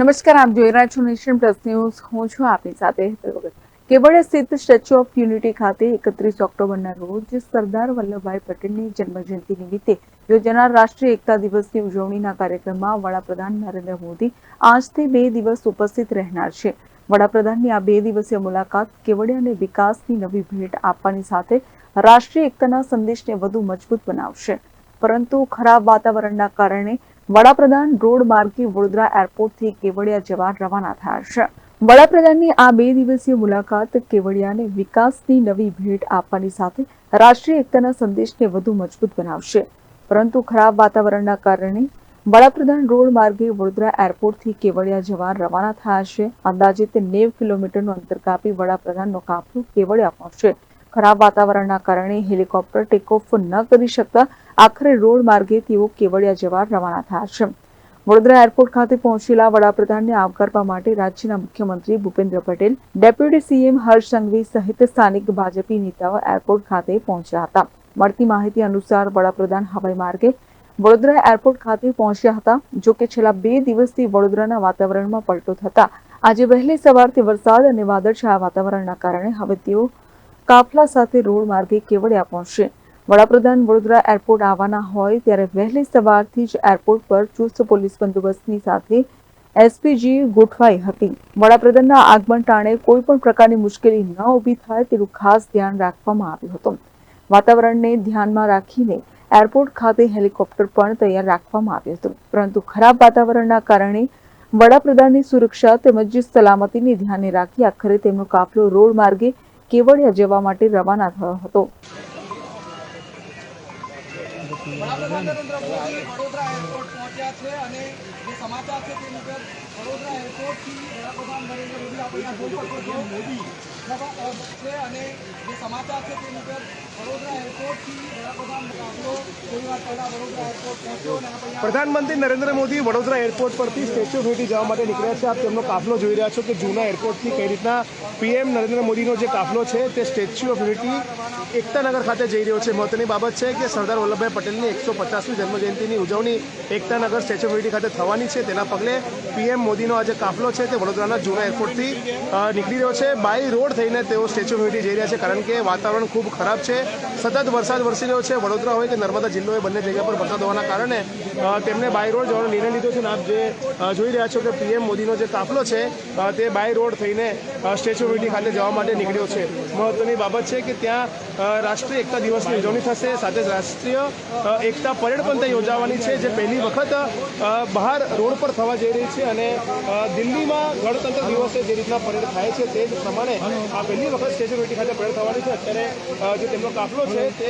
નમસ્કાર, આપ જોઈ રહ્યા છો નેશન પ્લસ ન્યૂઝ. હું છું આપની સાથે કેવડિયા સ્થિત સ્ટેચ્યુ ઓફ યુનિટી ખાતે એકત્રીસ ઓક્ટોબરના રોજ સરદાર વલ્લભભાઈ પટેલની જન્મજયંતિ નિમિત્તે યોજાનાર રાષ્ટ્રીય એકતા દિવસની ઉજવણીના કાર્યક્રમમાં વડાપ્રધાન નરેન્દ્ર મોદી આજથી બે દિવસ ઉપસ્થિત રહેનાર છે. વડાપ્રધાનની આ બે દિવસીય મુલાકાત કેવડિયાને વિકાસની નવી ભેટ આપવાની સાથે રાષ્ટ્રીય એકતાના સંદેશને વધુ મજબૂત બનાવશે. પરંતુ ખરાબ વાતાવરણના કારણે વડાપ્રધાન રોડ માર્ગે વડોદરા એરપોર્ટથી કેવડિયા જવા રવાના થયા છે. વડાપ્રધાનની આ બે દિવસીય મુલાકાત કેવડિયાને વિકાસની નવી ભેટ આપવાની સાથે રાષ્ટ્રીય એકતાના સંદેશને વધુ મજબૂત બનાવશે. પરંતુ ખરાબ વાતાવરણના કારણે વડાપ્રધાન રોડ માર્ગે વડોદરા એરપોર્ટથી કેવડિયા જવા રવાના થયા છે. અંદાજિત નેવ કિલોમીટરનું અંતર કાપી વડાપ્રધાનનો કાફલો કેવડિયા પહોંચશે. ખરાબ વાતાવરણના કારણે હેલિકોપ્ટર ટેકઓફ ન કરી શકતા આખરે રોડ માર્ગે તેઓ કેવડિયા જવા રવાના થયા છે. વડોદરા એરપોર્ટ ખાતે પહોંચેલા વડાપ્રધાનને આવકારવા માટે રાજ્યના મુખ્યમંત્રી ભૂપેન્દ્ર પટેલ, ડેપ્યુટી સીએમ હર્ષ સંઘવી સહિત સ્થાનિક ભાજપી નેતાઓ એરપોર્ટ ખાતે પહોંચ્યા હતા. મળતી માહિતી અનુસાર વડાપ્રધાન હવાઈ માર્ગે વડોદરા એરપોર્ટ ખાતે પહોંચ્યા હતા, જો કે છેલ્લા બે દિવસથી વડોદરાના વાતાવરણમાં પલટો થતા આજે વહેલી સવારથી વરસાદ અને વાદળછાયા વાતાવરણના કારણે હવે તેઓ કાફલા સાથે રોડ માર્ગે કેવડિયા પહોંચશે. વડાપ્રધાન વડોદરા એરપોર્ટ આવવાના હોય ત્યારે વહેલી સવારથી જ એરપોર્ટ પર ચુસ્ત પોલીસ બંદોબસ્તની સાથે એસપીજી ગોઠવાઈ હતી. વડાપ્રધાનના આગમન ટાણે કોઈ પણ પ્રકારની મુશ્કેલી ન ઊભી થાય તેનું ખાસ ધ્યાન રાખવામાં આવ્યું હતું. વાતાવરણને ધ્યાનમાં રાખીને એરપોર્ટ ખાતે હેલિકોપ્ટર પણ તૈયાર રાખવામાં આવ્યું હતું. પરંતુ ખરાબ વાતાવરણના કારણે વડાપ્રધાનની સુરક્ષા તેમજ સલામતીને ધ્યાને રાખી આખરે તેમનો કાફલો રોડ માર્ગે કેવડિયા જવા માટે રવાના થયો હતો. વડાપ્રધાન મોદી વડોદરા એરપોર્ટ પહોંચ્યા છે અને જે સમાચાર છે તે મુજબ વડોદરા એરપોર્ટથી વડાપ્રધાન નરેન્દ્ર મોદી છો અને જે સમાચાર છે તે મુજબ વડોદરા એરપોર્ટ પ્રધાનમંત્રી નરેન્દ્ર મોદી વડોદરા એરપોર્ટ પરથી સ્ટેચ્યુ ઓફ યુનિટી જવા માટે નીકળ્યા છે. આપ તેમનો કાફલો જોઈ રહ્યા છો કે જૂના એરપોર્ટથી કઈ રીતના પીએમ નરેન્દ્ર મોદીનો જે કાફલો છે તે સ્ટેચ્યુ ઓફ યુનિટી એકતાનગર ખાતે જઈ રહ્યો છે. મહત્વની બાબત છે કે સરદાર વલ્લભભાઈ પટેલની એકસો પચાસમી જન્મજયંતિની ઉજવણી એકતાનગર સ્ટેચ્યુ ઓફ યુનિટી ખાતે થવાની છે. તેના પગલે પીએમ મોદીનો આ જે કાફલો છે તે વડોદરાના જૂના એરપોર્ટથી નીકળી રહ્યો છે. બાય રોડ થઈને તેઓ સ્ટેચ્યુ ઓફ યુનિટી જઈ રહ્યા છે કારણ કે વાતાવરણ ખૂબ ખરાબ છે. સતત વરસાદ વરસી રહ્યો છે. વડોદરા હોય કે નર્મદા જિલ્લો હોય બંને જગ્યા પર વરસાદ હોવાના કારણે તેમણે બાય રોડ જવાનો નિર્ણય લીધો છે. અને આપ જે જોઈ રહ્યા છો કે પીએમ મોદીનો જે કાફલો છે તે બાય રોડ થઈને સ્ટેચ્યુ ઓફ યુનિટી ખાતે જવા માટે નીકળ્યો છે. મહત્વની બાબત છે કે ત્યાં રાષ્ટ્રીય એકતા દિવસની ઉજવણી થશે, સાથે રાષ્ટ્રીય એકતા પરેડ પણ ત્યાં યોજાવાની છે, જે પહેલી વખત બહાર રોડ પર થવા જઈ રહી છે અને દિલ્હીમાં ગણતંત્ર દિવસે જે રીતના પરેડ થાય છે તે જ પ્રમાણે આ પહેલી વખત સ્ટેચ્યુ ઓફ યુનિટી ખાતે પરેડ થવાની છે. અત્યારે જે તેમનો કાફલો છે તે